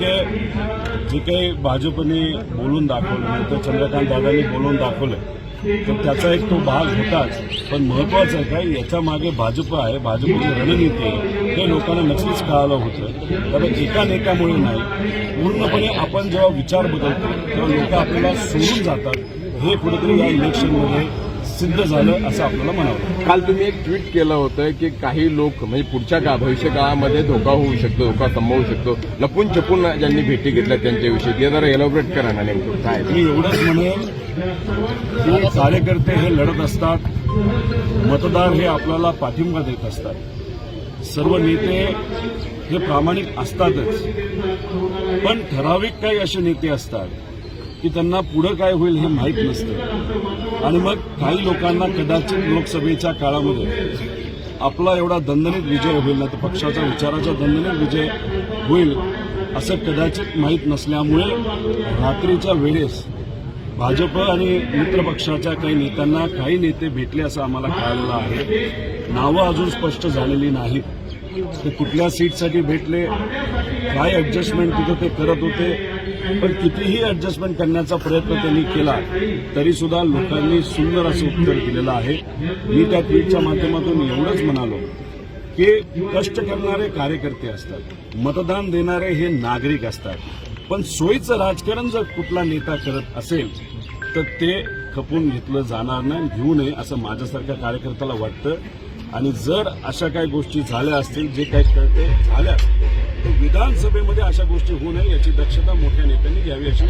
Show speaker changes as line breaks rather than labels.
योग्य जे काही भाजपने बोलून दाखवलं नंतर चंद्रकांत दादांनी बोलून दाखवलं तर त्याचा एक तो भाग होताच. पण महत्वाचं आहे काय याच्या मागे भाजप आहे भाजपची रणनीती आहे. हे लोकांना नक्कीच कळालं होतं. कारण एका नेत्यामुळे नाही पूर्णपणे आपण जेव्हा विचार बदलतो तेव्हा लोक आपल्याला सोडून जातात. हे कुठेतरी या इलेक्शनमध्ये सिद्ध झालं असं आपल्याला म्हणावं
काल तुम्ही एक ट्विट केलं होतं की काही लोक म्हणजे पुढच्या का भविष्य काळामध्ये धोका होऊ शकतो धोका संभवू शकतो. लपून छपून ज्यांनी भेटी घेतल्या त्यांच्याविषयी. ते जरा एलॉबरेट करा ना नेमकं काय.
मी एवढंच म्हणेन की कार्यकर्ते हे लढत असतात मतदार हे आपल्याला पाठिंबा देत असतात. सर्व नेते हे प्रामाणिक असतातच. पण ठराविक काही असे नेते असतात की त्यांना पुढं काय होईल हे माहीत नसतं. आणि मग काही लोकांना कदाचित लोकसभेच्या काळामध्ये आपला एवढा दणदणीत विजय होईल ना तर पक्षाचा विचाराचा दणदणीत विजय होईल असं कदाचित माहीत नसल्यामुळे रात्रीच्या वेळेस भाजप आणि मित्रपक्षाच्या काही नेत्यांना काही नेते भेटले असं आम्हाला कळलेलं आहे. नावं अजून स्पष्ट झालेली नाहीत. ते कुठल्या सीटसाठी भेटले? काय ॲडजस्टमेंट तिथं ते करत होते? पण कितीही ॲडजस्टमेंट करण्याचा प्रयत्न त्यांनी केला तरी सुद्धा लोकांनी सुंदर असं उत्तर दिलेलं आहे. मी त्या ट्विटच्या माध्यमातून एवढंच म्हणालो की कष्ट करणारे कार्यकर्ते असतात मतदान देणारे हे नागरिक असतात. पण सोयीचं राजकारण जर कुठला नेता करत असेल तर ते खपून घेतलं जाणार नाही घेऊ नये असं माझ्यासारख्या कार्यकर्त्याला वाटतं. आणि जर अशा काही गोष्टी झाल्या असतील जे काही कळते झाल्या तर विधानसभेमध्ये अशा गोष्टी होऊ नये याची दक्षता मोठ्या नेत्यांनी घ्यावी अशी